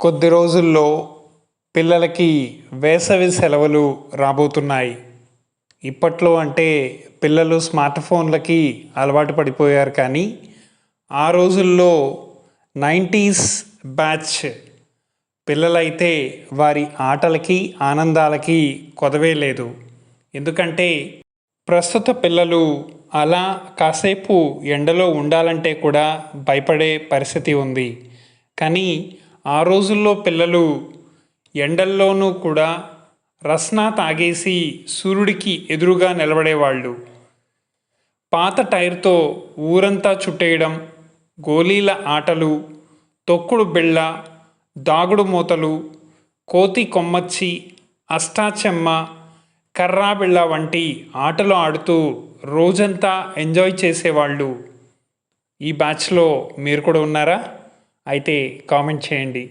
కొద్ది రోజుల్లో పిల్లలకి వేసవి సెలవులు రాబోతున్నాయి. ఇప్పట్లో అంటే పిల్లలు స్మార్ట్ ఫోన్లకి అలవాటు పడిపోయారు కానీ ఆ రోజుల్లో నైంటీస్ బ్యాచ్ పిల్లలైతే వారి ఆటలకి ఆనందాలకి కొదవే లేదు. ఎందుకంటే ప్రస్తుత పిల్లలు అలా కాసేపు ఎండలో ఉండాలంటే కూడా భయపడే పరిస్థితి ఉంది. కానీ ఆ రోజుల్లో పిల్లలు ఎండల్లోనూ కూడా రస్నా తాగేసి సూర్యుడికి ఎదురుగా నిలబడేవాళ్ళు. పాత టైర్తో ఊరంతా చుట్టేయడం గోళీల ఆటలు తొక్కుడు బిళ్ళ దాగుడు మూతలు కోతి కొమ్మచ్చి అష్టాచెమ్మ కర్రాబిళ్ళ వంటి ఆటలు ఆడుతూ రోజంతా ఎంజాయ్ చేసేవాళ్ళు. ఈ బ్యాచ్లో మీరు కూడా ఉన్నారా? అయితే కామెంట్ చేయండి